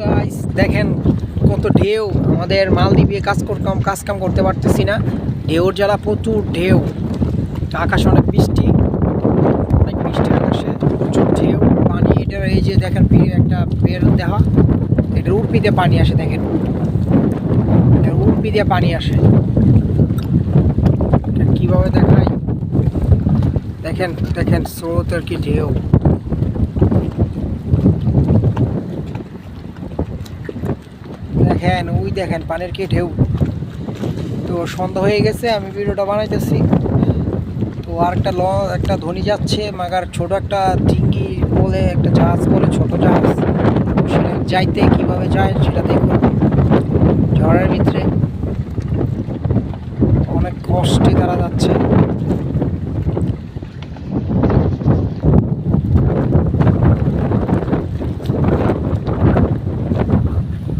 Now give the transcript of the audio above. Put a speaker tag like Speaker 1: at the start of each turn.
Speaker 1: Guys দেখেন কত ঢেউ, আমাদের মালদ্বীপে কাজ করতাম কাজ কাম করতে পারতেছি না। ঢেউর জ্বালা প্রচুর ঢেউ। আকাশ অনেক বৃষ্টি অনেক বৃষ্টি আকাশে প্রচুর ঢেউ। পানি এটার এই যে দেখেন একটা বের দেওয়া। এটার উর্পি দিয়ে পানি আসে, দেখেন। এটার উর্পি দিয়ে পানি আসে। এটা কীভাবে দেখাই? দেখেন দেখেন স্রোতের কি ঢেউ। দেখেন, ওই দেখেন, পানির কি ঢেউ। তো সন্ধ্যা হয়ে গেছে, আমি ভিডিওটা বানাইতেছি। তো আর একটা ল, একটা ধনী যাচ্ছে, মাগার ছোট একটা ডিঙ্গি বলে একটা জাহাজ বলে ছোট জাহাজ। সেটা যাইতে কীভাবে যায় সেটা দেখুন। ঝড়ের ভিতরে অনেক কষ্টে তারা যাচ্ছে।